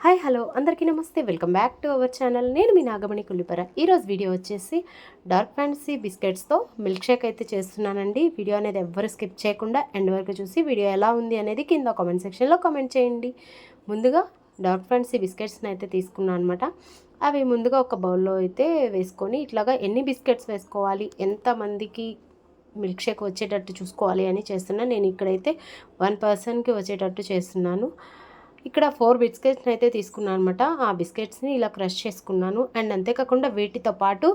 Hi hello. అందరికీ నమస్తే. Welcome back to our channel. నేను మీ నాగమణి కుల్లిపర. ఈరోజు వీడియో వచ్చేసి డార్క్ ఫ్యాంటసీ బిస్కెట్స్తో మిల్క్ షేక్ అయితే చేస్తున్నానండి. వీడియో అనేది ఎవ్వరు స్కిప్ చేయకుండా ఎండ్ వరకు చూసి వీడియో ఎలా ఉంది అనేది కింద కామెంట్ సెక్షన్లో కామెంట్ చేయండి. ముందుగా డార్క్ ఫ్రెండ్స్ ఈ బిస్కెట్స్ని అయితే తీసుకున్నాను అనమాట అవి ముందుగా ఒక బౌల్లో అయితే వేసుకొని ఇట్లాగా ఎన్ని బిస్కెట్స్ వేసుకోవాలి ఎంతమందికి మిల్క్ షేక్ వచ్చేటట్టు చూసుకోవాలి అని చేస్తున్నాను నేను ఇక్కడైతే వన్ పర్సన్కి వచ్చేటట్టు చేస్తున్నాను. ఇక్కడ ఫోర్ బిస్కెట్స్ని అయితే తీసుకున్నాను అనమాట ఆ బిస్కెట్స్ని ఇలా క్రష్ చేసుకున్నాను. అండ్ అంతేకాకుండా వీటితో పాటు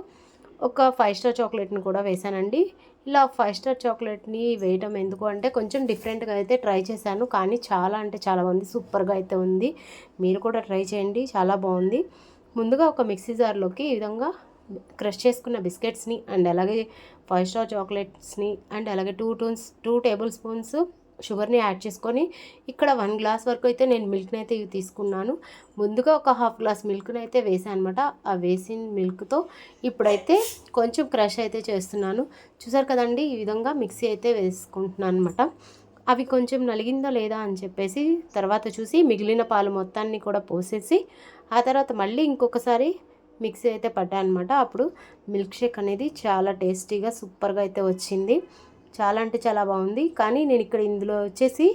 ఒక ఫైవ్ స్టార్ చాక్లెట్ని కూడా వేసానండి ఇలా ఫైవ్ స్టార్ చాక్లెట్ని వేయటం ఎందుకు అంటే కొంచెం డిఫరెంట్గా అయితే ట్రై చేశాను. కానీ చాలా అంటే చాలా మంది సూపర్గా అయితే ఉంది. మీరు కూడా ట్రై చేయండి. చాలా బాగుంది. ముందుగా ఒక మిక్సీ జార్లోకి ఈ విధంగా క్రష్ చేసుకున్న బిస్కెట్స్ని అండ్ అలాగే ఫైవ్ స్టార్ చాక్లెట్స్ని అండ్ అలాగే టూ టూన్స్ టూ టేబుల్ స్పూన్స్ షుగర్ని యాడ్ చేసుకొని ఇక్కడ వన్ గ్లాస్ వరకు అయితే నేను మిల్క్ని అయితే ఇవి తీసుకున్నాను. ముందుగా ఒక హాఫ్ గ్లాస్ మిల్క్ని అయితే వేసాను అనమాట ఆ వేసిన మిల్క్తో ఇప్పుడైతే కొంచెం క్రష్ అయితే చేస్తున్నాను. చూసారు కదండి ఈ విధంగా మిక్సీ అయితే వేసుకుంటున్నాను అనమాట అవి కొంచెం నలిగిందో లేదా అని చెప్పేసి తర్వాత చూసి మిగిలిన పాలు మొత్తాన్ని కూడా పోసేసి ఆ తర్వాత మళ్ళీ ఇంకొకసారి మిక్సీ అయితే పడ్డానమాట అప్పుడు మిల్క్ షేక్ అనేది చాలా టేస్టీగా సూపర్గా అయితే వచ్చింది. చాలా అంటే చాలా బాగుంది. కానీ నేను ఇక్కడ ఇందులో వచ్చేసి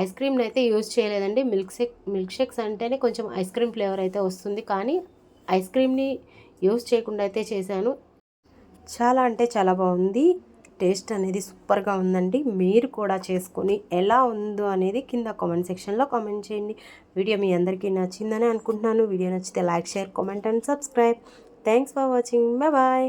ఐస్ క్రీమ్ని అయితే యూజ్ చేయలేదండి. మిల్క్ షేక్ మిల్క్ షేక్స్ అంటేనే కొంచెం ఐస్ క్రీమ్ ఫ్లేవర్ అయితే వస్తుంది. కానీ ఐస్ క్రీమ్ని యూజ్ చేయకుండా అయితే చేశాను. చాలా అంటే చాలా బాగుంది. టేస్ట్ అనేది సూపర్గా ఉందండి. మీరు కూడా చేసుకొని ఎలా ఉందో అనేది కింద కామెంట్ సెక్షన్లో కామెంట్ చేయండి. వీడియో మీ అందరికీ నచ్చిందని అనుకుంటున్నాను. వీడియో నచ్చితే like share comment and subscribe. Thanks for watching. Bye bye.